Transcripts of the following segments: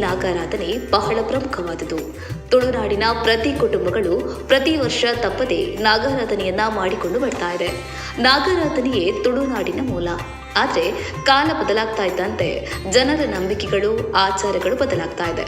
ನಾಗಾರಾಧನೆ ಬಹಳ ಪ್ರಮುಖವಾದುದು ತುಳುನಾಡಿನ ಪ್ರತಿ ಕುಟುಂಬಗಳು ಪ್ರತಿ ವರ್ಷ ತಪ್ಪದೆ ನಾಗಾರಾಧನೆಯನ್ನ ಮಾಡಿಕೊಂಡು ಬರ್ತಾ ಇದೆ. ನಾಗಾರಾಧನೆಯೇ ತುಳುನಾಡಿನ ಮೂಲ. ಆದರೆ ಕಾಲ ಬದಲಾಗ್ತಾ ಇದ್ದಂತೆ ಜನರ ನಂಬಿಕೆಗಳು, ಆಚಾರಗಳು ಬದಲಾಗ್ತಾ ಇದೆ.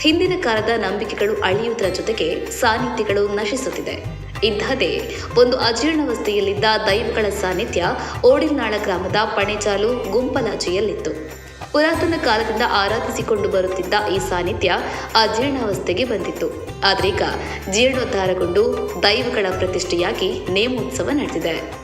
ಹಿಂದಿನ ಕಾಲದ ನಂಬಿಕೆಗಳು ಅಳಿಯುವುದರ ಜೊತೆಗೆ ಸಾನ್ನಿಧ್ಯಗಳು ನಶಿಸುತ್ತಿದೆ. ಇಂತಹದೇ ಒಂದು ಅಜೀರ್ಣಾವಸ್ಥೆಯಲ್ಲಿದ್ದ ದೈವಗಳ ಸಾನ್ನಿಧ್ಯ ಓಡಿಲ್ನಾಳ ಗ್ರಾಮದ ಪಣೆಚಾಲು ಗುಂಪಲಾಜಿಯಲ್ಲಿತ್ತು. ಪುರಾತನ ಕಾಲದಿಂದ ಆರಾಧಿಸಿಕೊಂಡು ಬರುತ್ತಿದ್ದ ಈ ಸಾನ್ನಿಧ್ಯ ಅಜೀರ್ಣಾವಸ್ಥೆಗೆ ಬಂದಿತ್ತು. ಆದರೀಗ ಜೀರ್ಣೋದ್ಧಾರಗೊಂಡು ದೈವಗಳ ಪ್ರತಿಷ್ಠೆಯಾಗಿ ನೇಮೋತ್ಸವ ನಡೆದಿದೆ.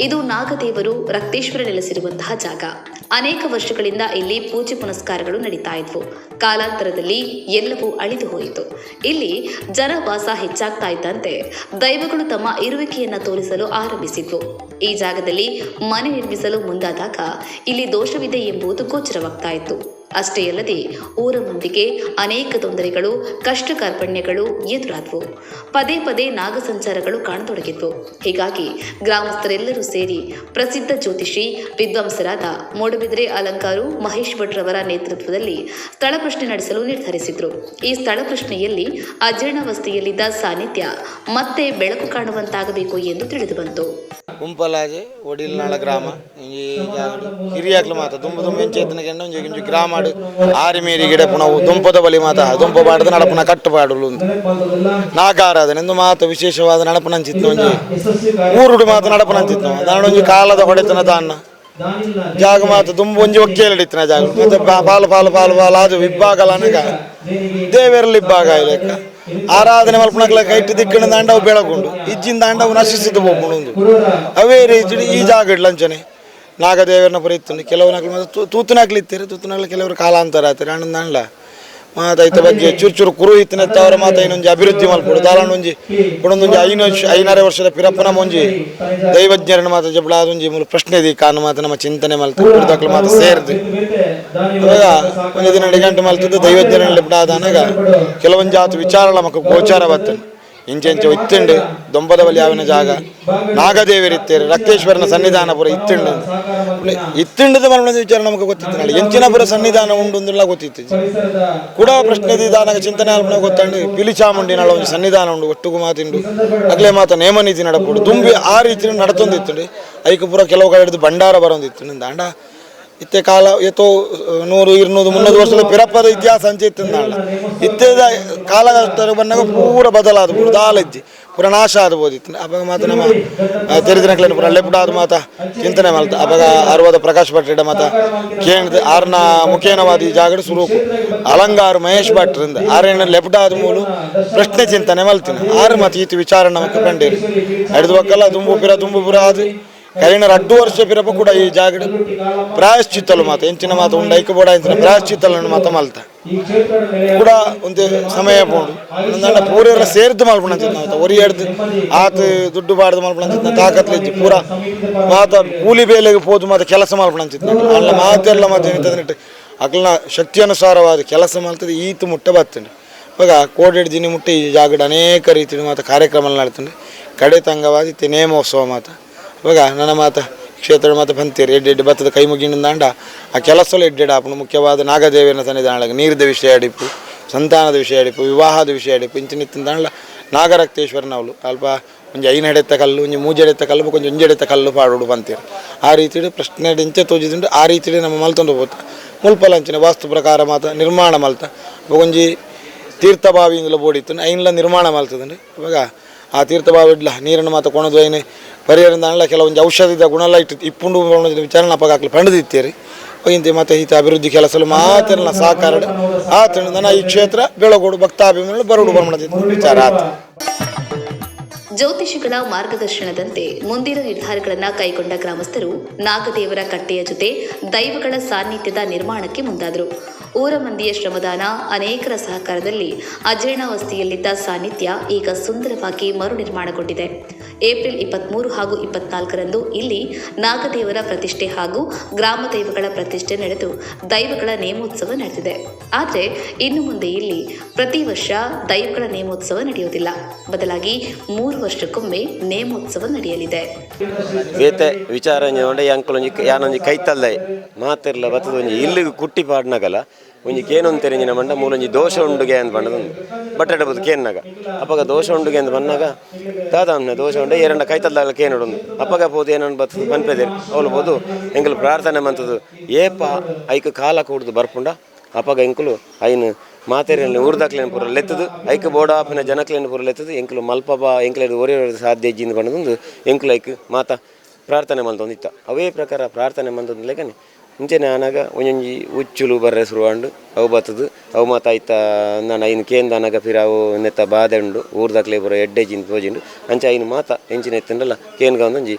ಇದು ನಾಗದೇವರು ರಕ್ತೇಶ್ವರ ನೆಲೆಸಿರುವಂತಹ ಜಾಗ. ಅನೇಕ ವರ್ಷಗಳಿಂದ ಇಲ್ಲಿ ಪೂಜೆ ಪುನಸ್ಕಾರಗಳು ನಡೀತಾ ಇದ್ವು. ಕಾಲಾಂತರದಲ್ಲಿ ಎಲ್ಲವೂ ಅಳಿದು ಹೋಯಿತು. ಇಲ್ಲಿ ಜನವಾಸ ಹೆಚ್ಚಾಗ್ತಾ ಇದ್ದಂತೆ ದೈವಗಳು ತಮ್ಮ ಇರುವಿಕೆಯನ್ನ ತೋರಿಸಲು ಆರಂಭಿಸಿದ್ವು. ಈ ಜಾಗದಲ್ಲಿ ಮನೆ ನಿರ್ಮಿಸಲು ಮುಂದಾದಾಗ ಇಲ್ಲಿ ದೋಷವಿದೆ ಎಂಬುದು ಗೋಚರವಾಗ್ತಾ ಇತ್ತು. ಅಷ್ಟೇ ಅಲ್ಲದೆ ಊರ ಮಂದಿಗೆ ಅನೇಕ ತೊಂದರೆಗಳು ಕಷ್ಟ ಕಾರ್ಪಣ್ಯಗಳು ಎದುರಾದವು. ಪದೇ ಪದೇ ನಾಗ ಸಂಚಾರಗಳು ಕಾಣತೊಡಗಿದ್ವು. ಹೀಗಾಗಿ ಗ್ರಾಮಸ್ಥರೆಲ್ಲರೂ ಸೇರಿ ಪ್ರಸಿದ್ಧ ಜ್ಯೋತಿಷಿ, ವಿದ್ವಾಂಸರಾದ ಮೂಡಬಿದ್ರೆ ಅಲಂಕಾರು, ಮಹೇಶ್ ಭಟ್ರವರ ನೇತೃತ್ವದಲ್ಲಿ ಸ್ಥಳ ಪ್ರಶ್ನೆ ನಡೆಸಲು ನಿರ್ಧರಿಸಿದ್ರು. ಈ ಸ್ಥಳ ಪ್ರಶ್ನೆಯಲ್ಲಿ ಅಜೀರ್ಣಾವಸ್ಥೆಯಲ್ಲಿದ್ದ ಸಾನ್ನಿಧ್ಯ ಮತ್ತೆ ಬೆಳಕು ಕಾಣುವಂತಾಗಬೇಕು ಎಂದು ತಿಳಿದುಬಂತು. ಒಡಿಲ್ನಾಳ ಗ್ರಾಮ. ಮಾತ ದುಂಬ ದುಂಬ ಎಂಚೇತನ ಮೀರಿ ಗಿಡ ಪುನಃ ದುಂಪದ ಬಲಿ ಮಾತ. ದುಂಪ ಪಾಡದ ನಡಪನ ಕಟ್ಟುಪಾಡುಲು ಉಂದು ನಾಗಾರಾಧನೆ ಎಂದು ಮಾತ ವಿಶೇಷವಾದ ನಡಪನಂಚಿತ್ತು ಒಂಜಿ. ಊರುಡು ಮಾತ ನಡಪನಂಚಿತ್ತು ಒಂಜಿ ಕಾಲದ ಹೊಡೆತನ ತಾನ್ನ ಜಾಗ ಮಾತ ತುಂಬ ಒಂಜಿ ಒಕ್ಕೇಲಿ ಹಿಡಿತನ ಜಾಗ. ಮತ್ತೆ ಪಾಲು ಪಾಲು ಪಾಲು ಪಾಲು ಅದು ಇಬ್ಬಾಗಲ್ಲ ಅನಗ. ದೇವೇರಲ್ಲಿ ಇಬ್ಬಾಗ ಲೆಕ್ಕ. ಆರಾಧನೆ ಮಲ್ಪನಕ್ಲ ಕೈಟ್ ದಿಕ್ಕಿನ ದಾಂಡವು ಬೆಳಗುಂಡು. ಇಜ್ಜಿನ ದಾಂಡವು ನಶಿಸಿದ್ದು ಹೋಗ್ಬಿಡು ಅವೇ ರೀತಿ ಈ ಜಾಗ ಇಡ್ಲಂಚನೆ. ನಾಗದೇವರನ್ನ ಬರೀತೀನಿ. ಕೆಲವು ಮತ್ತು ತೂ ತೂತುನಾಕ್ಲಿ ಇತ್ತೀರಿ. ತೂತುನಾಗ್ಲಿ ಕೆಲವರು ಕಾಲಾಂತರ ಆಯ್ತಾರೆ. ಅಣ್ಣ ದಾಂಡ್ಲ ಮಾತ ಐತ ಬಗ್ಗೆ ಚೂರು ಚೂರು ಕುರು ಇತ್ತಿನತ್ತವರ ಮಾತ ಇನ್ನೊಂದು ಅಭಿವೃದ್ಧಿ ಮಲ್ಪಡು ದಾರಾಣ ಒಂಜಿ ಕೊಡೊಂದೊಂಜಿ ಐನು ವರ್ಷ ಐನಾರೇ ವರ್ಷದ ಪಿರಪ್ಪನ ಒಂಜಿ ದೈವಜ್ಞರನ್ನ ಮಾತ ಜಬಳ ಅದೊಂಜಿ ಮೂಲ ಪ್ರಶ್ನೆ ಇದೆ. ಕಾನು ಮಾತ ನಮ್ಮ ಚಿಂತನೆ ಮಲ್ತು ಕುಡ್ದಕ್ಲು ಮಾತ ಸೇರ್ದು. ಅವಾಗ ಒಂದು ದಿನ ಗಂಟೆ ಮಲ್ತದ್ದು ದೈವಜ್ಞರಲ್ಲಿ ಬಿಡಾದನಾಗ ಕೆಲವೊಂದು ಜಾತು ವಿಚಾರ ನಮಗೆ ಗೋಚಾರ ಬರ್ತದೆ. ಇಂಚೆ ಇಂಚೆ ಇತ್ತುಂಡು ಬಲಿ ಯಾವಿನ ಜಾಗ. ನಾಗದೇವರಿತ್ತೇರಿ, ರಕ್ತೇಶ್ವರನ ಸನ್ನಿಧಾನ ಪುರ ಇತ್ತುಂಡು ಇತ್ತುಂಡದ ಮರಣದ ವಿಚಾರ ನಮಗೆ ಗೊತ್ತಿತ್ತು ನಾಳೆ ಎಂಚಿನಪುರ ಸನ್ನಿಧಾನ ಉಂಡು ಅಂದೆಲ್ಲ ಗೊತ್ತಿತ್ತು. ಕೂಡ ಪ್ರಶ್ನೆ ದಾನಾಗ ಚಿಂತನೆ ಅಲ್ಪನ ಗೊತ್ತಂಡು ಪಿಲಿಚಾಮುಂಡಿ ನಾಳೆ ಒಂದು ಸನ್ನಿಧಾನ ಉಂಡು, ಒಟ್ಟುಗು ಮಾತಿಂಡು. ಅಗ್ಲೇ ಮಾತ ನೇಮ ನೀತಿ ನಡಪುಡು. ತುಂಬಿ ಆ ರೀತಿ ನಡತೊಂದಿತ್ತು ಐಕ ಪುರ ಕೆಲವು ಕಡೆ ಹಿಡಿದು ಭಂಡಾರ ಬರೋಂದಿತ್ತು. ದಾಂಡ ಇತ್ತೆ ಕಾಲ, ಎತ್ತೋ ನೂರು, ಇರುನೂರು, ಮುನ್ನೂರು ವರ್ಷದ ಪಿರಪ್ಪದ ಇತಿಹಾಸ ಅಂಚಿತ್ತಿಂದಾಳು ಇತ್ತೆದ ಕಾಲ ಬಂದಾಗ ಪೂರ ಬದಲಾದ ಪೂರ ದಾಲಜ್ಜಿ ಪೂರ ನಾಶ ಆದ್ಬೋದಿತ್ತು ಅವಾಗ ಮಾತ್ರ ನಮ್ಮ ತೆರೆದಿನಕ್ಲೇನು ಪೂರ ಲೆಪ್ಟ ಆದ ಮಾತ, ಚಿಂತನೆ ಮಾಲ್ತ. ಅವಾಗ ಅರ್ವದ ಪ್ರಕಾಶ್ ಭಟ್ರಿಡ ಮಾತ, ಕೇಂದ್ರ, ಆರ್ನ ಮುಖೇನವಾದಿ ಜಾಗ ಸುರೂಕು. ಅಲಂಗಾರ್ ಮಹೇಶ್ ಭಟ್ರಿಂದ, ಆರೇನ ಲೆಪ್ಟ ಆದ ಮೂಲು ಪ್ರಶ್ನೆ ಚಿಂತನೆ ಮಲ್ತಿನ. ಆರು ಮಾತು ಈತಿ ವಿಚಾರ ನಮಗೆ ಕಂಡೇರಿ. ಹಿಡಿದು ಒಕ್ಕಲ್ಲ ತುಂಬು ಪಿರ ತುಂಬು ಪುರ ಆದ್ರಿ ಕರೀನ ಅಡ್ಡು ವರ್ಷ ಪಿರಪ ಕೂಡ ಈ ಜಾಗಡ್ ಪ್ರಾಯಶ್ಚಿತ್ತಲು ಮಾತ ಎಂಚಿನ ಮಾತ ಉಂಡ ಐಕ್ಯ ಬೋಡ ಎಂಚಿನ ಪ್ರಾಯಶ್ಚಿತ್ತಲನ್ನು ಮಾತ ಮಲ್ತ. ಕೂಡ ಒಂದು ಸಮಯ ಪೋಂಡು ಒಂದಂಡ ಪೂರ ಸೇರ್ದು ಮಲ್ಪಣಂತಿದ್ ಮಾತ ಒರಿ ಎಡ್ದು ಆತ ದುಡ್ಡು ಬಾಡ್ದು ಮಲ್ಪಣಂತಿದ್ನ ತಾಕತ್ಲಿಜ್ಜಿ ಪೂರ ಮಾತ ಕೂಲಿ ಬೇಲೆಗೆ ಪೋದು ಮಾತ ಕೆಲಸ ಮಲ್ಪಣ ಅಲ್ಲ ಮಾತೆಲ್ಲ ಮಾತು ಎಂತದನಿಟ್ಟು ಅಕ್ಲನ ಶಕ್ತಿ ಅನುಸಾರವಾದ ಕೆಲಸ ಮಲ್ತದೆ, ಈತ ಮುಟ್ಟ ಬರ್ತೇನೆ ಇವಾಗ ಕೋಡೆಡ್ ದಿನ ಮುಟ್ಟ ಈ ಜಾಗಡ ಅನೇಕ ರೀತಿಯ ಮಾತ ಕಾರ್ಯಕ್ರಮ ನಡ್ತಂಡೆ. ಕಡೆ ತಂಗವಾಗಿ ತಿನ್ನೇ ಮಹೋತ್ಸವ ಮಾತ ಇವಾಗ ನನ್ನ ಮಾತು ಕ್ಷೇತ್ರ ಮಾತ ಬಂತೀರಿ. ಎಡ್ಡೆ ಎಡ್ಡೆ ಭತ್ತದ ಕೈ ಮುಗಿಂಡ ದಾಂಡ. ಆ ಕೆಲಸಲು ಎಡ್ಡೆಡ ಆಪಣ ಮುಖ್ಯವಾದ ನಾಗದೇವಿನ ಸನ್ನಿಧಾನಗ ನೀರಿದ ವಿಷಯ ಅಡಿಪು, ಸಂತಾನದ ವಿಷಯ ಅಡಿಪು, ವಿವಾಹದ ವಿಷಯ ಅಡಿಪು ನಾಗರಕ್ತೇಶ್ವರನವಳು ನಾಗರಕ್ತೇಶ್ವರನ ಅವಳು. ಅಲ್ಪ ಒಂಜಿ ಐನ ಹಡೆತ್ತ ಕಲ್ಲು, ಒಂಜಿ ಮೂಜಿ ಹೆಡೆತ್ತ ಕಲ್ಲು ಕೊಂಚ ಒಂಜಿ ಕಲ್ಲು ಪಾಡೋಡು ಬಂತೀರಿ. ಆ ರೀತಿ ಪ್ರಶ್ನೆ ಇಂಚೆ ತೋಜಿದುಂಡು ಆ ರೀತಿ ನಮ್ಮ ಮಲ್ತೊಂದು ಹೋಗ್ತ ಮುಲ್ಪಲಂಚಿನ ವಾಸ್ತು ಪ್ರಕಾರ ಮಾತ, ನಿರ್ಮಾಣ ಮಲ್ತ. ಒಂಜಿ ತೀರ್ಥಭಾವಿಯಿಂದಲೂ ಬೋಡಿತ್ತು. ಐನ್ಲ ನಿರ್ಮಾಣ ಮಲ್ತದಂడి ಇವಾಗ ಆ ತೀರ್ಥ ಇಡ್ಲ ನೀರನ್ನು ಮಾತ ಕೊಣದು ಏನೇ ಪರಿಹಾರದಿಂದ ಅಲ್ಲ ಕೆಲವೊಂದು ಔಷಧದ ಗುಣಲ್ಲ ಇಟ್ಟು, ಇಪ್ಪುಂಡು ವಿಚಾರಣೆ ವಿಚಾರ ಅಪಗಾಕ್ಲಿ ಪಂಡದಿತ್ತೀರಿ ಇಂತಿ ಮತ್ತೆ ಈತ ಅಭಿವೃದ್ಧಿ ಕೆಲಸಲು ಮಾತೆಲ್ಲ ಸಾಕಾರ ಆತನ ಈ ಕ್ಷೇತ್ರ, ಬೆಳಗೋಡು ಭಕ್ತಾಭಿಮಾನಿಗಳು ಬರೋಡು ಬರ್ಮಣದ ವಿಚಾರ ಆತ. ಜ್ಯೋತಿಷಿಗಳ ಮಾರ್ಗದರ್ಶನದಂತೆ ಮುಂದಿನ ನಿರ್ಧಾರಗಳನ್ನು ಕೈಗೊಂಡ ಗ್ರಾಮಸ್ಥರು ನಾಗದೇವರ ಕಟ್ಟೆಯ ಜೊತೆ ದೈವಗಳ ಸಾನ್ನಿಧ್ಯದ ನಿರ್ಮಾಣಕ್ಕೆ ಮುಂದಾದರು. ಊರ ಮಂದಿಯ ಶ್ರಮದಾನ, ಅನೇಕರ ಸಹಕಾರದಲ್ಲಿ ಅಜೀರ್ಣಾವಸ್ಥೆಯಲ್ಲಿದ್ದ ಸಾನ್ನಿಧ್ಯ ಈಗ ಸುಂದರವಾಗಿ ಮರು ನಿರ್ಮಾಣಗೊಂಡಿದೆ ಏಪ್ರಿಲ್ ಇಪ್ಪತ್ತ್ಮೂರು ಹಾಗೂ ಇಪ್ಪತ್ನಾಲ್ಕರಂದು ಇಲ್ಲಿ ನಾಗದೇವರ ಪ್ರತಿಷ್ಠೆ ಹಾಗೂ ಗ್ರಾಮ ದೈವಗಳ ಪ್ರತಿಷ್ಠೆ ನಡೆದು ದೈವಗಳ ನೇಮೋತ್ಸವ ನಡೆದಿದೆ. ಆದರೆ ಇನ್ನು ಮುಂದೆ ಇಲ್ಲಿ ಪ್ರತಿ ವರ್ಷ ದೈವಗಳ ನೇಮೋತ್ಸವ ನಡೆಯುವುದಿಲ್ಲ. ಬದಲಾಗಿ ಮೂರು ವರ್ಷಕ್ಕೊಮ್ಮೆ ನೇಮೋತ್ಸವ ನಡೆಯಲಿದೆ. ಬೇತೆ ವಿಚಾರ ಒಂಡೆ ಅಂಕಲ್ ಯಾನೊಂಜಿ ಕೈತಲ್ದ ಮಾತಿರ್ಲ ಬತ್ತದೊಂಜಿ ಇಲ್ಲಿಗೆ ಕುಟ್ಟಿ ಪಾಡ್ನಗಲ, ಒಂಜಿ ಕೇನೊಂದು ತೆರೆಂಜಿನ ಮಂಡ ಮೂಲೊಂಜಿ ದೋಷ ಉಂಡುಗೆ ಅಂತ ಬಂಡದೊಂದು ಬಟ್ಟೆ ಬದು ಕೇನ್ನಾಗ. ಅಪ್ಪಗ ದೋಷ ಉಂಡುಗೆ ಅಂತ ಬಂದಾಗ ತಾತ ಅನ್ನ ದೋಷ ಉಂಡೆ ಎರಡ ಕೈತಲ್ದಾಗ ಕೇನೊಡೊಂದು ಅಪ್ಪಗ ಪೋದು ಏನನ್ನು ಬರ್ತದೆ ಪನ್ಪೆದೇರು ಅವಳು ಬೋದು ಎಂಕಲು ಪ್ರಾರ್ಥನೆ ಮಂತದು, ಏಪ, ಐಕ ಕಾಲ ಕೂಡ್ದು ಬರ್ಪುಂಡ, ಅಪ್ಪಗ ಎಂಕುಲು ಐನು ಮಾತೆರೆಯಲ್ಲಿ ಊರ್ದಾಕ್ಲೇನು ಪೂರ ಲೆತ್ತದು ಐಕ ಬೋಡಾಪಿನ ಜನಕ್ಲೇನು ಪೂರ ಲೆತ್ತದು ಎಂಕುಲು ಮಲ್ಪಬ ಎಂಕ್ಲೇದು ಒರೆ ಸಾಧ್ಯ ಇಜ್ಜಿಂದ ಬಂದೊಂದು ಎಂಕುಲು ಐಕ್ ಮಾತ ಪ್ರಾರ್ಥನೆ ಮಂತೊಂದಿತ್ತ ಅವೇ ಪ್ರಕಾರ ಪ್ರಾರ್ಥನೆ ಮಂತೊಂದು ಲೆಕ್ಕನೆ ಮುಂಚೆನೆ ಆನಾಗ ಒಂಜಿ ಉಚ್ಚುಲು ಬರ್ರೆ ಶುರುವಾಂಡು ಅವು ಬತ್ತದು, ಅವು ಮಾತ ಐತ ನಾನು ಐನು ಕೇಂದ ಅನಾಗ ಫಿರ, ಅವು ನೆತ್ತ ಬಾಧೆ ಉಂಡು ಊರ್ದಾಕ್ಲೆ ಪೂರ ಎಡ್ಡೆ ಜಿಂದ ತೋಜಿಂಡು. ಅಂಚೆ ಐನು ಮಾತ ಎಂಚಿನ ಎತ್ತಂಡಲ್ಲ ಕೇನ್ಗ ಒಂದೊಂಜಿ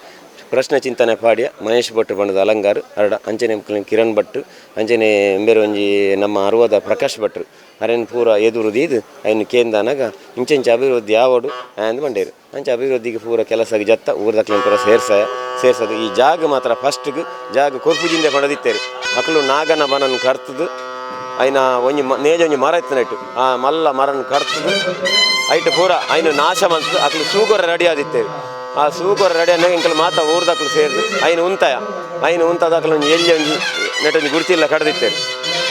ಪ್ರಶ್ನೆ ಚಿಂತನೆ ಪಾಡಿಯ, ಮಹೇಶ್ ಭಟ್ ಬಣ್ಣದ ಅಲಂಗಾರ, ಅರಡ ಅಂಚನೆ ಕಿರಣ್ ಭಟ್, ಅಂಚನೆ ಬೇರೆ ಒಂಜಿ ನಮ್ಮ ಅರುವದ ಪ್ರಕಾಶ್ ಭಟ್ರು ಅರೇನು ಪೂರ ಎದುರು ದೀದು ಅಯ್ನು ಕೇಂದಾನಾಗ, ಇಂಚೆಂಚ ಅಭಿವೃದ್ಧಿ ಯಾವಡು ಅಂದ್ ಬಂಡೇರು ಅಂಚ ಅಭಿವೃದ್ಧಿಗೆ ಪೂರ ಕೆಲಸ ಜತ್ತ ಊರ್ದಕ್ಲಿನ ಪೂರ ಸೇರ್ಸಾಯ, ಸೇರ್ಸೋದು. ಈ ಜಾಗ ಮಾತ್ರ ಫಸ್ಟ್ಗೆ, ಜಾಗ ಕೊರ್ಪುಜಿಂದೆ ಪಡೆದಿತ್ತೇರು. ಮಕ್ಕಳು ನಾಗನ ಬನನ್ ಕರ್ತದು ಐನ ಒಂಜಿ ನೇಜ ಒಂಜಿ ಮರ ಇತ್ತು ನೈಟು ಆ ಮಲ್ಲ ಮರನ್ ಕರ್ತದು ಐಟ್ ಪೂರ ಐನು ನಾಶ ಮಂತದು ಅಕ್ಲು ಸೂಗೊರ ರೆಡಿ ಆದಿತ್ತೇವೆ ಆ ಸೂಪರ್ ರೆಡಿ ಅನ್ನ ಇಂಕಲ್ ಮಾತ ದಾಖಲು ಸೇರಿದು ಉಂತಾಯ. ಐನು ಉಂತದಕ್ಲು ಒಂಜಿ ಎಲ್ಲಿ ಒಂಜಿ ನೆಟ್ಟೊಂಜಿ ಗುರ್ತಿಲ್ಲ ಕಡ್ದಿತ್ತೇರು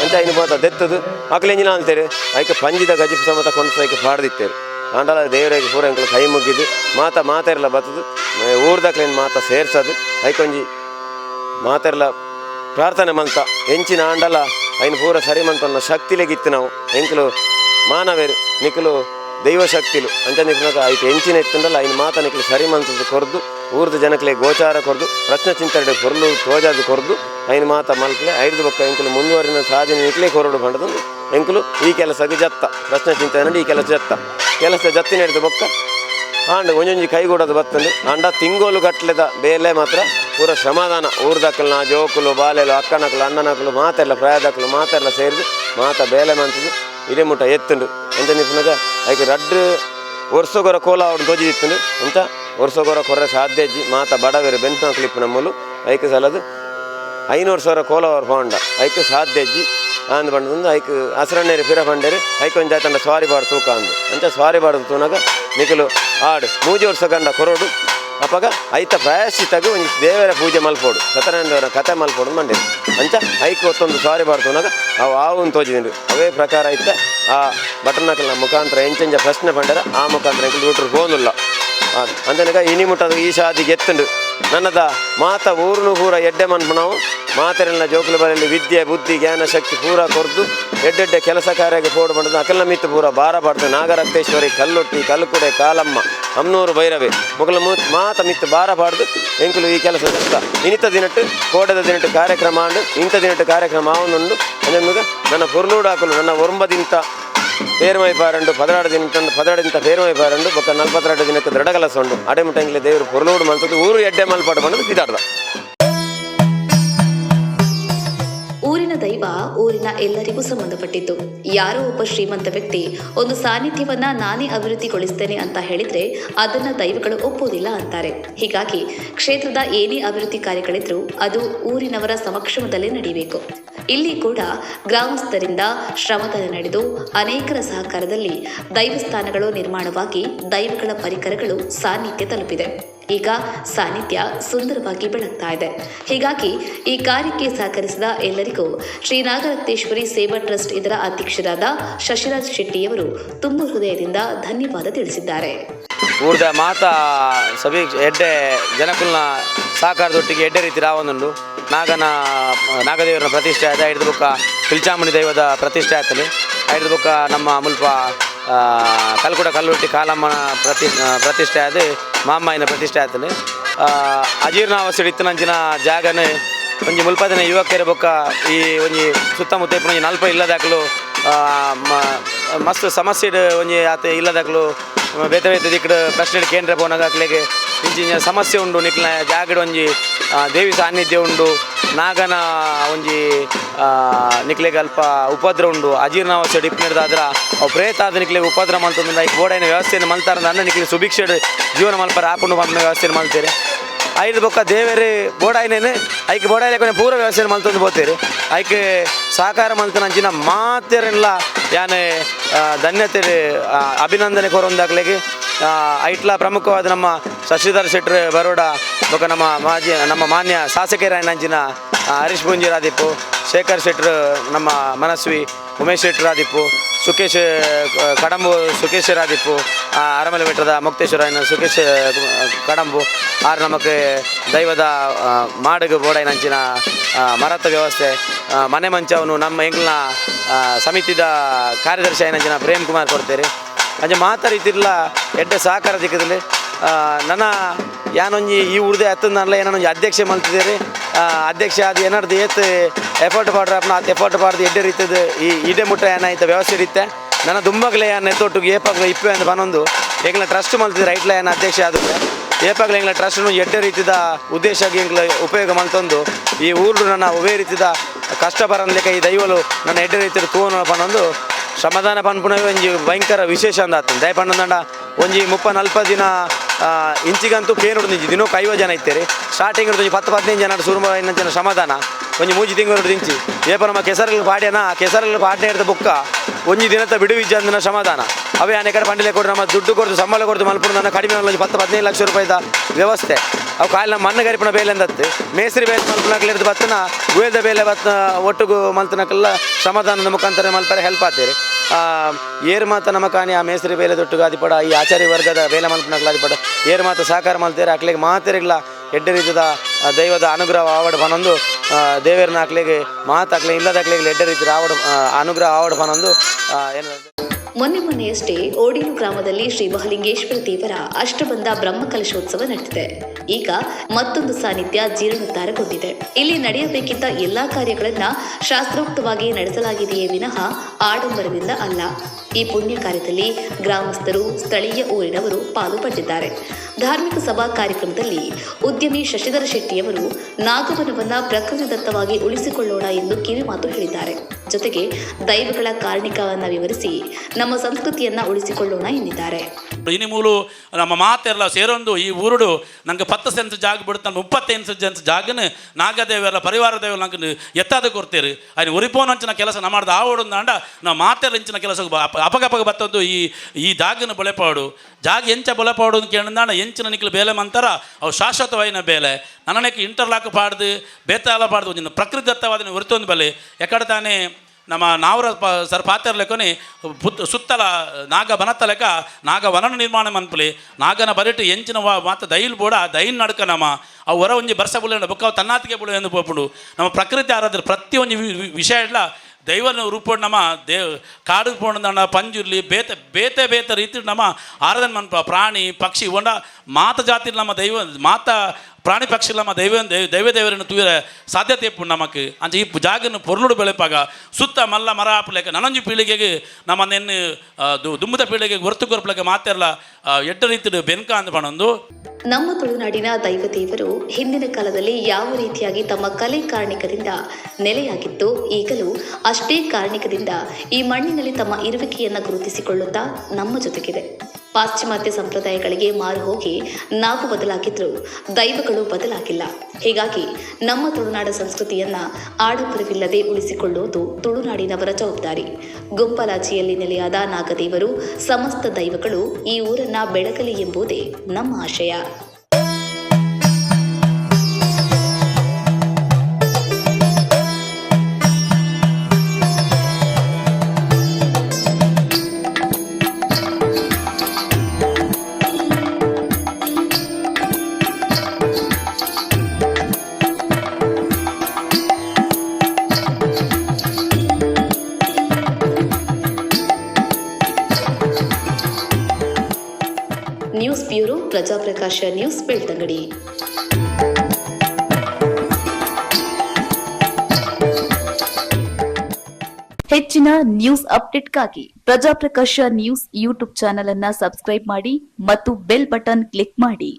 ಅಂಚ ಐನು ಮಾತ ದೆತ್ತದು. ಮಕ್ಳು ಎಂಜಿನ ಅಂತೇರು? ಐಕೆ ಪಂಜಿದ ಗಜಿಪ್ ಸಮೇತ ಕೊಂಡ್ಸ ಐಕೆ ಪಾಡ್ದಿತ್ತೇರು ಆಂಡಲ ದೇವರಿಗೆ ಪೂರ ಎಂಕಲು ಕೈ ಮುಗಿದು ಮಾತ ಮಾತೆರ್ಲ ಬತ್ತದು. ಊರ್ದಕ್ಲೇನು ಮಾತ ಸೇರ್ಸದು. ಐಕೊಂಜಿ ಮಾತೆರ್ಲ ಪ್ರಾರ್ಥನೆ ಮಂತ ಎಂಚಿನ ಆಂಡಲ ಐನು ಪೂರ ಸರಿ ಮಂತನ್ನ ಶಕ್ತಿಲೆಗಿತ್ತು ನಾವು. ಎಂಕಲು ಮಾನವೇರು ದೈವ ಶಕ್ತಿಲು ಅಂಚ ನಿಕ್ನಾಗ ಐತೆ ಎಂಚಿನ ಇತ್ತಂಡಲ್ಲ ಐನ್ ಮಾತ ನಿಕಲು ಸರಿ ಮಂತದ್ದು ಕೊರ್ದು, ಊರ್ದ ಜನಕ್ಲೆ ಗೋಚಾರ ಕೊರ್ದು, ಪ್ರಶ್ನೆ ಚಿಂತನೆ ಕೊರ್ಲು ತೋಜಾದು ಕೊರ್ದು ಐನ್ ಮಾತ ಮಲ್ಕ್ಲೆ, ಐದು ಬೊಕ್ಕ ಎಂಕುಲು ಮುಂದುವರಿನ ಸಾಧನೆ ನಿಕ್ಲೆ ಕೊರಡು ಬಂಡದು. ಎಂಕಲು ಈ ಕೆಲಸಕ್ಕೆ ಜತ್ತ. ಪ್ರಶ್ನೆ ಚಿಂತನೆ ಈ ಕೆಲಸ ಜತ್ತ. ಕೆಲಸ ಜತ್ತಿನ ಹಿಡಿದು ಬೊಕ್ಕ ಆಂಡ ಒಂಜೊಂಜಿ ಕೈಗೂಡೋದು ಬತ್ತಂದು. ಅಂಡ ತಿಂಗೋಲು ಗಟ್ಲೆದ ಬೇಲೆ ಮಾತ್ರ ಪೂರ ಶ್ರಮದಾನ ಊರ್ದಕ್ಕಲ್ನ ಜೋಕುಲು, ಬಾಲೆಲು ಅಕ್ಕನಕ್ಕಲು ಅಣ್ಣನಕ್ಕಲು ಮಾತೆಲ್ಲ ಪ್ರಾಯದಕ್ಕಲು ಮಾತೆಲ್ಲ ಸೇರಿದು, ಮಾತ ಬೇಲೆ ಮಂತದು ಇದೇ ಮುಟ್ಟ ಎತ್ತುಂಡು. ಎಂತ ನಿಪ್ನಾಗ ಐಕ್ ರಡ್ಡ್ ವರ್ಷಗೊರ ಕೋಲ ಅವ್ರು ಇತ್ತುಂಡು ಎಂತ? ವರ್ಷಗೊರ ಕೊರ ಸಾಧ್ಯ ಮಾತ ಬಡವೇರು ಬೆಂತ ಕ್ಲಿಪ್ ನಮ್ಮಲು. ಐಕ ಸಲದು ಐನೂರು ಸಾವಿರ ಕೋಲ ಅವ್ರು ಹೋಂಡ. ಐಕ ಸಾಧ್ಯ ಇಜ್ಜಿ ಅಂದ್ ಬಂಡದು ಐಕ್ ಹಸ್ರಣ್ಣೇರಿ ಫಿರ ಬಂಡೇರಿ ಐಕ್ ಒಂದು ಜಾತಂಡ ಸ್ವಾರಿ ಬಾಡು ತೂಕ ಅಂದು ಅಂತ ಸ್ವಾರಿ ಬಾಡು ತೂನಾಗ ನಿಖಲು ಆಡು. ಮೂಜಿ ವರ್ಷ ಗಂಡ ಕೊರೋಡು. ಅಪ್ಪಗ, ಐತ ಪ್ರಾಯಶ್ಚಿತ್ತಾಗಿ ಒಂದು ದೇವರ ಪೂಜೆ ಮಲ್ಪೋಡು. ಸತ್ಯನಾರಾಯಣ ಕತೆ ಮಲ್ಪೋಡು ಮಂಡೆ ಅಂಚ ಐಕ್ ಒತ್ತೊಂದು ಸಾರಿ ಬಾಡು ತೂನಾಗ ಅವು ಆವುನ್ ತೋಜಿದಿಂಡು ಅವೇ ಪ್ರಕಾರ ಐತೆ, ಆ ಬಟನ್ನಕಲ್ನ ಮುಖಾಂತರ ಎಂಚೆಂಚ ಪ್ರಶ್ನೆ ಬಂಡರ ಆ ಮುಖಾಂತರ ಎಂಕಲ್ ರೂಟ್ರು ಹೋಗುಲ್ಲ ಅಂದನಗ ಇನಿ ಮುಟ್ಟದ ಈ ಶಾದಿಗೆ ಎತ್ತುಂಡು. ನನ್ನದ ಮಾತ ಊರ್ನು ಪೂರ ಎಡ್ಡೆ ಮನ್ಪುಣವು ಮಾತರೆಲ್ಲ ಜೋಕುಲು ಬರಲಿ ವಿದ್ಯೆ, ಬುದ್ಧಿ, ಜ್ಞಾನ, ಶಕ್ತಿ ಪೂರ ಕೊರ್ದು ಎಡ್ಡೆಡ್ಡೆ ಕೆಲಸ ಕಾರ್ಯಕ್ಕೆ ಪೋಡು ಮಾಡಿದ್ರು ಅಕಲ್ನ ಮಿತ್ತು ಪೂರ ಬಾರ ಬಾಡ್ದು ನಾಗರಕ್ತೇಶ್ವರಿ ಕಲ್ಲೊಟ್ಟಿ ಕಲ್ಲುಕುಡೆ ಕಾಲಮ್ಮ ಅಮ್ನೂರು ಭೈರವೆ ಮೊಗಲ ಮಾತ ಮಿತ್ತು ಬಾರ ಬಾಡ್ದು ಎಂಕುಲು ಈ ಕೆಲಸ ಇನಿತ ದಿನಟ್ಟು, ಕೋಡದ ದಿನಟ್ಟು ಕಾರ್ಯಕ್ರಮ ಆಂಡು ಇಂಥ ದಿನಟ್ಟು ಕಾರ್ಯಕ್ರಮ ಅವನುಂಡು ಅಂದ್ರೆ ನನ್ನ ಪುರ್ಲೂಡಾಕಲು ನನ್ನ ಒರಂಬದಿಂತ పేరుమై పారండు పదనాడు దింటండు ಪಾರಂಡು పేరుమై పారండు ದಿನಕ್ಕೆ ದೃಢ ಕಲಸ ಉಂಡು ಅಡೆ అడమిటంగిలి ದೇವರು పొరులోడు మనసు ಊರು ಎಡ್ಡೆ ಮಲ್ಪಾಡು ಬಂದು ಊರಿನ ದೈವ ಊರಿನ ಎಲ್ಲರಿಗೂ ಸಂಬಂಧಪಟ್ಟಿತ್ತು ಯಾರೋ ಒಬ್ಬ ಶ್ರೀಮಂತ ವ್ಯಕ್ತಿ ಒಂದು ಸಾನ್ನಿಧ್ಯವನ್ನ ನಾನೇ ಅಭಿವೃದ್ಧಿಗೊಳಿಸ್ತೇನೆ ಅಂತ ಹೇಳಿದ್ರೆ ಅದನ್ನ ದೈವಗಳು ಒಪ್ಪೋದಿಲ್ಲ ಅಂತಾರೆ. ಹೀಗಾಗಿ ಕ್ಷೇತ್ರದ ಏನೇ ಅಭಿವೃದ್ಧಿ ಕಾರ್ಯಗಳಿದ್ರೂ ಅದು ಊರಿನವರ ಸಮಕ್ಷಮದಲ್ಲೇ ನಡೀಬೇಕು. ಇಲ್ಲಿ ಕೂಡ ಗ್ರಾಮಸ್ಥರಿಂದ ಶ್ರಮದಾನ ನಡೆದು ಅನೇಕರ ಸಹಕಾರದಲ್ಲಿ ದೈವಸ್ಥಾನಗಳು ನಿರ್ಮಾಣವಾಗಿ ದೈವಗಳ ಪರಿಕರಗಳು ಸಾನ್ನಿಧ್ಯ ತಲುಪಿದೆ. ಈಗ ಸಾನ್ನಿಧ್ಯ ಸುಂದರವಾಗಿ ಬೆಳಗ್ತಾ ಇದೆ. ಹೀಗಾಗಿ ಈ ಕಾರ್ಯಕ್ಕೆ ಸಹಕರಿಸಿದ ಎಲ್ಲರಿಗೂ ಶ್ರೀ ನಾಗರತ್ನೇಶ್ವರಿ ಸೇವಾ ಟ್ರಸ್ಟ್ ಇದರ ಅಧ್ಯಕ್ಷರಾದ ಶಶಿರಾಜ್ ಶೆಟ್ಟಿಯವರು ತುಂಬ ಹೃದಯದಿಂದ ಧನ್ಯವಾದ ತಿಳಿಸಿದ್ದಾರೆ. ಊರ್ದ ಮಾತ ಸಭೆ ಎಡ್ಡೆ ಜನಕುಲ್ನ ಸಹಕಾರದೊಟ್ಟಿಗೆ ಎಡ್ಡೆ ರೀತಿ ರಾವೊಂದುಂಡು ನಾಗನ ನಾಗದೇವರ ಪ್ರತಿಷ್ಠೆ ಆದ ಐದು ಬುಕ್ಕ ಪಿಲ್ಚಾಮುನಿ ದೈವದ ಪ್ರತಿಷ್ಠೆ ಆಯ್ತಲ್ಲಿ. ಐದು ಬುಕ್ಕ ನಮ್ಮ ಮುಲ್ಪ ಕಲ್ಕುಡ ಕಲ್ಲುಟ್ಟಿ ಕಾಲಮ್ಮನ ಪ್ರತಿ ಪ್ರತಿಷ್ಠೆ ಆದ ಮಾಮಾಯಿನ ಪ್ರತಿಷ್ಠೆ ಆಯ್ತಲ್ಲಿ. ಅಜೀರ್ಣಾವಸ್ಥೆ ಇತ್ತಿನಂಚಿನ ಜಾಗನೇ ಒಂಜಿ ಮುಲ್ಪದಿನ ಯುವಕರ ಬೊಕ್ಕ ಈ ಒಂಜಿ ಸುತ್ತಮುತ್ತ ಒಂಜಿ ನಲ್ಪ ಮ- ಮಸ್ತ್ ಸಮಸ್ಯೆ ಒಂಜಿ ಆತ ಇಲ್ಲದಾಕಲು ಬೇತೆ ಬೇತೆ ದಿಕ್ಕ ಪ್ರಶ್ನೆ ಕೇಂದ್ರ ಪೋನಗಾಕ್ಲೆಗೆ ಇಂಚಿನ ಸಮಸ್ಯೆ ಉಂಡು ನಿಕ್ಲ ಜಾಗಡ್ ಒಂಜಿ ದೇವಿ ಸಾನ್ನಿಧ್ಯ ಉಂಡು, ನಾಗನ ಒಂಜಿ ನಿಕ್ಲೆಗೆ ಅಲ್ಪ ಉಪದ್ರ ಉಂಡು, ಅಜೀರ್ಣಾವಸ್ಥೆ ಡಿಪ್ನಿಡ್ದಾದ್ರ ಅವು ಪ್ರೇತ ಆದ ನಿಕ್ಲೆಗ್ ಉಪದ್ರ ಮಲ್ತೊಂದು ಐಕ್ ಬೋಡೈನ ವ್ಯವಸ್ಥೆಯನ್ನು ಮಲ್ತಾರ ಅನ್ನ ನಿಕ್ಲೆ ಸುಭಿಕ್ಷೆ ಜೀವನ ಮಲ್ಪರ ಆಪುಂಡು ಮಲ್ಪನ ವ್ಯವಸ್ಥೆಯನ್ನು ಮಲ್ತೇರೆ. ಐದು ಬೊಕ್ಕ ದೇವೇರಿ ಬೋಡಾಯ್ನೇನೆ ಐಕ್ ಬೋಡಾಯ್ಲೆ ಕೊನೆ ಪೂರ ವ್ಯವಸ್ಥೆ ಮಲ್ತೊಂದು ಬೋತೇರಿ ಐಕ್ ಸಹಕಾರ ಮಲ್ತನ ಅಂಚಿನ ಮಾತೆರೆಲ್ಲ ಯಾನೆ ಧನ್ಯತೆ ಅಭಿನಂದನೆ ಕೋರೊಂದಾಗ್ಲಿಗೆ ಐಟ್ಲ ಪ್ರಮುಖವಾದ ನಮ್ಮ ಶಶಿಧರ್ ಶೆಟ್ರ್ ಬರೋಡ, ಬೊಕ ನಮ್ಮ ಮಾಜಿ, ನಮ್ಮ ಮಾನ್ಯ ಶಾಸಕರಾಯನಂಚಿನ ಹರೀಶ್ ರಾದೀಪು ಶೇಖರ್ ಶೆಟ್ರ್ ನಮ್ಮ ಮನಸ್ವಿ ಉಮೇಶ್ ಶೆಟ್ರ್ ರಾದೀಪು ಸುಖೇಶ್ ಕಡಂಬು ಸುಖೇಶ್ ರಾದೀಪು ಅರಮಲೆ ಬೆಟ್ಟದ ಮುಕ್ತೇಶ್ವರ ಸುಖೇಶ್ ಕಡಂಬು, ಆರು ನಮಗೆ ದೈವದ ಮಾಡಗ ಬೋಡೈನಂಚಿನ ಮರತ ವ್ಯವಸ್ಥೆ ಮನೆ ಮಂಚವನು ನಮ್ಮ ಎಂಗ್ಲ ಸಮಿತಿದ ಕಾರ್ಯದರ್ಶಿ ಆಯ್ನಂಚಿನ ಪ್ರೇಮ್ ಕುಮಾರ್ ಕೊಡ್ತೇರಿ. ಅಂಚೆ ಮಾತಾಡಿತಿರ್ಲ ಎಡ್ಡೆ ಸಹಕಾರ ದಿಕ್ಕದಲ್ಲಿ ನನ್ನ ಯಾನೊಂಜಿ ಈ ಉರ್ದೆ ಹತ್ತಂದಲ್ಲ ಏನೋ ಅಧ್ಯಕ್ಷೆ ಮಲ್ತಿದ್ದೇರಿ ಅಧ್ಯಕ್ಷ, ಅದು ಏನಾರ್ದು ಏತ್ ಎಫರ್ಟ್ ಪಾಡ್ರೆ ಅಪ್ನ ಎಫರ್ಟ್ ಪಾಡ್ದು ಎಡ್ಡೆ ರೀತಿದು ಈ ಇಡೆ ಮುಟ್ಟ ಏನಾಯ್ತು ವ್ಯವಸ್ಥೆ ಇರುತ್ತೆ. ನನ್ನ ದುಂಬಗ್ಲೆ ಏನ ಎತ್ತೊಟ್ಟು ಏಪಾಗ್ಲ ಇಪ್ಪೆ ಅಂತ ಬನ್ನೊಂದು ಎಂಗ್ಲ ಟ್ರಸ್ಟ್ ಮಲ್ತಿದ್ರೆ ಲ ಏನ ಅಧ್ಯಕ್ಷ ಆದ್ರು ಏಪಾಗ್ಲ ಎಂಗ್ಲ ಟ್ರಸ್ಟ್ನು ಎಡ್ಡೆ ರೀತಿದ ಉದ್ದೇಶ ಎಂಗ್ಲ ಉಪಯೋಗ ಮಲ್ತೊಂದು ಈ ಊರು ನನ್ನ ಒವೇ ರೀತಿದ ಕಷ್ಟ ಈ ದೈವಲು ನನ್ನ ಎಡ್ಡೆ ರೀತಿಯ ತೂವನ ಬನ್ನೊಂದು ಶ್ರಮದಾನ ಪನ್ಪುಣವೇ ಒಂಜಿ ಭಯಂಕರ ವಿಶೇಷ ಅಂದ ಆತನ ದಯ ಒಂಜಿ ಮುಪ್ಪ ನಲ್ಪ ದಿನ ಇಂಚಿಗಂತೂ ಪೇನ್ ಹೊಡೆದಿಂಚಿ ಇನ್ನೂ ಕೈವ ಜನ ಇತ್ತೇರಿ. ಸ್ಟಾರ್ಟಿಂಗ್ ಹಿಡಿದು ಪತ್ತು ಹದಿನೈದು ಜನ ಸುರುಮ ಜನ ಶ್ರಮದಾನ ಒಂಜಿ ಮೂಜಿ ತಿಂಗಳು ದಿಂಚಿ ಏಪ ನಮ್ಮ ಕೆಸರಲ್ಲಿ ಪಾಡ್ಯನ ಕೆಸರಲ್ಲಿ ಪಾಡ್ಯ ಹಿಡ್ದ ಬುಕ್ಕ. ಒಂಜಿ ದಿನದ ಬಿಡುವಿಜ್ಜ ಅಂದಿನ ಶ್ರಮದಾನ ಅವೇ ಅನೇಕ ಪಂಡಿಲೆ ಕೊಟ್ಟು ನಮ್ಮ ದುಡ್ಡು ಕೊಡ್ದು ಸಂಬಳ ಕೊಡ್ದು ಮಲ್ಪುಡು ನನ್ನ ಕಡಿಮೆ ಒಂದು ಪತ್ತು ಹದಿನೈದು ಲಕ್ಷ ರೂಪಾಯಿದ ವ್ಯವಸ್ಥೆ. ಅವು ಕಾಲಿನ ಮಣ್ಣು ಗರಿಪಣ ಬೇಲೆ ಅಂದತ್ತೆ ಮೇಸ್ರಿ ಬೇಲೆ ಮಲ್ಪನಕ್ಲೆ ಹಿಡ್ದು ಬತ್ತನ ಗುಯದ ಬೇಲೆ ಬತ್ತ ಒಟ್ಟಿಗೂ ಮಲ್ತನಕ್ಕೆಲ್ಲ ಶ್ರಮದಾನದ ಮುಖಾಂತರ ಮಲ್ಪರೆ ಹೆಲ್ಪ್ ಆಗ್ತೀರಿ ಏರ್ ಮಾತ ನಮ್ಮ ಕಾಣಿ ಆ ಮೇಸ್ರಿ ಬೇಲೆ ದೊಟ್ಟು ಗಾದಿಪಡ ಈ ಆಚಾರ್ಯ ವರ್ಗದ ಬೇಲೆ ಮಲ್ಪನಕ್ಲ ಆದಿಪಡ ಏರ್ ಮಾತ ಸಹಕಾರ ಮಲ್ತೇರೆ ಅಕ್ಲಿಗೆ ಮಾತೆರಿಗ್ಲ ಎಡ್ಡೆ ರೀತಿದ ಆ, ದೈವದ ಅನುಗ್ರಹ ಆವಡ ಪನೊಂದು ದೇವೇರನ ಅಕ್ಲೆಗೆ ಮಾತಾಕ್ಲೆ ಇಲ್ಲದ ಲೆಡ್ಡರ್ ಇದ್ರೆ ಆವಡ ಅನುಗ್ರಹ ಆವಡ ಬನೊಂದು ಏನು ಮೊನ್ನೆ ಮೊನ್ನೆಯಷ್ಟೇ ಓಡಿನ ಗ್ರಾಮದಲ್ಲಿ ಶ್ರೀ ಮಹಲಿಂಗೇಶ್ವರ ದೇವರ ಅಷ್ಟಬಂಧ ಬ್ರಹ್ಮಕಲಶೋತ್ಸವ ನಡೆದಿದೆ. ಈಗ ಮತ್ತೊಂದು ಸಾನ್ನಿಧ್ಯ ಜೀರ್ಣೋದ್ಧಾರಗೊಂಡಿದೆ. ಇಲ್ಲಿ ನಡೆಯಬೇಕಿದ್ದ ಎಲ್ಲಾ ಕಾರ್ಯಗಳನ್ನ ಶಾಸ್ತ್ರೋಕ್ತವಾಗಿ ನಡೆಸಲಾಗಿದೆಯೇ ವಿನಃ ಆಡಂಬರದಿಂದ ಅಲ್ಲ. ಈ ಪುಣ್ಯ ಕಾರ್ಯದಲ್ಲಿ ಗ್ರಾಮಸ್ಥರು, ಸ್ಥಳೀಯ ಊರಿನವರು ಪಾಲು ಪಡೆದಿದ್ದಾರೆ ಧಾರ್ಮಿಕ ಸಭಾ ಕಾರ್ಯಕ್ರಮದಲ್ಲಿ ಉದ್ಯಮಿ ಶಶಿಧರ ಶೆಟ್ಟಿಯವರು ನಾಗವನವನ್ನ ಪ್ರಕೃತಿದತ್ತವಾಗಿ ಉಳಿಸಿಕೊಳ್ಳೋಣ ಎಂದು ಕಿವಿಮಾತು ಹೇಳಿದ್ದಾರೆ. ಜೊತೆಗೆ ದೈವಗಳ ಕಾರಣಿಕವನ್ನು ವಿವರಿಸಿ ನಮ್ಮ ಸಂಸ್ಕೃತಿಯನ್ನ ಉಳಿಸಿಕೊಳ್ಳೋಣ ಎಂದಿದ್ದಾರೆ. ಇನಿಮೂಲು ನಮ್ಮ ಮಾತೆಲ್ಲ ಸೇರೊಂದು ಈ ಊರುಡು ನಂಗೆ ಪತ್ತು ಸೆನ್ಸ್ ಜಾಗ ಬಿಡುತ್ತ ಮುಪ್ಪತ್ತೈದು ಸೆನ್ಸ್ ಜಾಗನ ನಾಗದೇವರ ಪರಿವಾರ ದೇವರು ನಂಗೆ ಎತ್ತಾದ ಕೊಡ್ತೀರಿ. ಅಲ್ಲಿ ಉರಿಪೋನಂಚಿನ ಕೆಲಸ ಆ ಊರು ನಾವು ಮಾತೆಲ್ಲ ಇಂಚಿನ ಕೆಲಸ ಬತ್ತೊಂದು ಈ ಈ ದಾಗಿನ ಬೊಳೆಪಾಡು ಜಾಗ ಎಂಚ ಬೊಲೆಪಾಡು ಅಂತ ಕೇಳಿದಾಂಡ ಎಂಚಿನ ನಿಕ್ಲು ಬೇಲೆ ಮಂತರ, ಅವು ಶಾಶ್ವತವಾಯಿನ ಬೇಲೆ. ನನ್ನಕ್ಕೆ ಇಂಟರ್ಲಾಕ್ ಪಾಡ್ದು ಬೇತಾಲ ಪಾಡ್ದು ಪ್ರಕೃತಿ ಪ್ರಕೃತಿದತ್ತವಾದ ಹೊರತೊಂದು ಬಲೆ ಎಕಡೆ ತಾನೇ ನಮ್ಮ ನಾವರ ಪ ಸರ್ ಪಾತ್ರ ಲೆಕ್ಕನೆ ಪುತ್ ಸುತ್ತಲ ನಾಗ ಬನತ್ತಲೆಕ ನಾಗ ವನನ ನಿರ್ಮಾಣ ಮನ್ಪಲಿ ನಾಗನ ಬರಿಟ್ಟು ಎಂಚಿನ ವಾ ಮಾತ ದೈಲ್ ಬೋಡ ದೈನ್ ನಡ್ಕ ನಮ್ಮ. ಅವು ಹೊರ ಒಂಜಿ ಬರ್ಸ ಬುಳ್ಳ ಬೊಕ್ಕ ತನ್ನಾತಿಗೆ ಬುಳ್ಳ ಎಂದು ಪೋಪುಡು. ನಮ್ಮ ಪ್ರಕೃತಿ ಆರಾದ್ರೆ ಪ್ರತಿ ಒಂಜಿ ವಿ- ವಿ- ವಿಷಯ ಇಲ್ಲ ದೈವನ ರೂಪೋಡು ನಮ್ಮ ದೇವ್ ಕಾಡು ಪೋಣ ಪಂಜುರ್ಲಿ ಬೇತೆ ಬೇತೆ ಬೇತೆ ರೀತಿ ನಮ್ಮ ಆರಾಧನೆ ಮನ್ಪ ಪ್ರಾಣಿ, ಪಕ್ಷಿ ಒಂಡ ಮಾತ ಜಾತಿ ನಮ್ಮ ದೈವ, ಮಾತ ಪ್ರಾಣಿ ಪಕ್ಷಿ ನಮ್ಮ ದೈವ ದೈವ ದೈವ ದೇವರನ್ನು ತೂರ ಸಾಧ್ಯತೆ ಇಪ್ಪು ನಮಕ್. ಅಂಚ ಈ ಜಾಗನ್ನು ಪೊರ್ಲುಡು ಬೆಳೆಪಾಗ ಸುತ್ತ ಮಲ್ಲ ಮರ ಹಾಪಲೇಕ ನನಂಜು ಪೀಳಿಗೆಗೆ ನಮ್ಮ ನೆನ್ನು ದುಮ್ಮದ ಪೀಳಿಗೆಗೆ ಹೊರತು ಕೊರಪ್ಲಕ್ಕೆ ಮಾತೆಲ್ಲ ಎಟ್ಟ ರೀತಿ ಬೆನ್ಕ ಅಂತ ಪಣೊಂದು. ನಮ್ಮ ತುಳುನಾಡಿನ ದೈವದೇವರು ಹಿಂದಿನ ಕಾಲದಲ್ಲಿ ಯಾವ ರೀತಿಯಾಗಿ ತಮ್ಮ ಕಲೆ ಕಾರಣಿಕದಿಂದ ನೆಲೆಯಾಗಿತ್ತು ಈಗಲೂ ಅಷ್ಟೇ ಕಾರಣಿಕದಿಂದ ಈ ಮಣ್ಣಿನಲ್ಲಿ ತಮ್ಮ ಇರುವಿಕೆಯನ್ನು ಗುರುತಿಸಿಕೊಳ್ಳುತ್ತಾ ನಮ್ಮ ಜೊತೆಗಿದೆ. ಪಾಶ್ಚಿಮಾತ್ಯ ಸಂಪ್ರದಾಯಗಳಿಗೆ ಮಾರು ಹೋಗಿ ನಾವು ಬದಲಾಗಿದ್ರೂ ದೈವಗಳು ಬದಲಾಗಿಲ್ಲ. ಹೀಗಾಗಿ ನಮ್ಮ ತುಳುನಾಡ ಸಂಸ್ಕೃತಿಯನ್ನ ಆಡಂಬರವಿಲ್ಲದೆ ಉಳಿಸಿಕೊಳ್ಳುವುದು ತುಳುನಾಡಿನವರ ಜವಾಬ್ದಾರಿ. ಗುಂಪಲಾಚಿಯಲ್ಲಿ ನೆಲೆಯಾದ ನಾಗದೇವರು ಸಮಸ್ತ ದೈವಗಳು ಈ ಊರನ್ನ ಬೆಳಗಲಿ ಎಂಬುದೇ ನಮ್ಮ ಆಶಯ. ಪ್ರಜಾಪ್ರಕಾಶ ನ್ಯೂಸ್ ಬೆಳ್ತಂಗಡಿ. ಹೆಚ್ಚಿನ ನ್ಯೂಸ್ ಅಪ್ಡೇಟ್ಗಾಗಿ ಪ್ರಜಾಪ್ರಕಾಶ ನ್ಯೂಸ್ ಯೂಟ್ಯೂಬ್ ಚಾನೆಲ್ ಅನ್ನ ಸಬ್ಸ್ಕ್ರೈಬ್ ಮಾಡಿ ಮತ್ತು ಬೆಲ್ ಬಟನ್ ಕ್ಲಿಕ್ ಮಾಡಿ.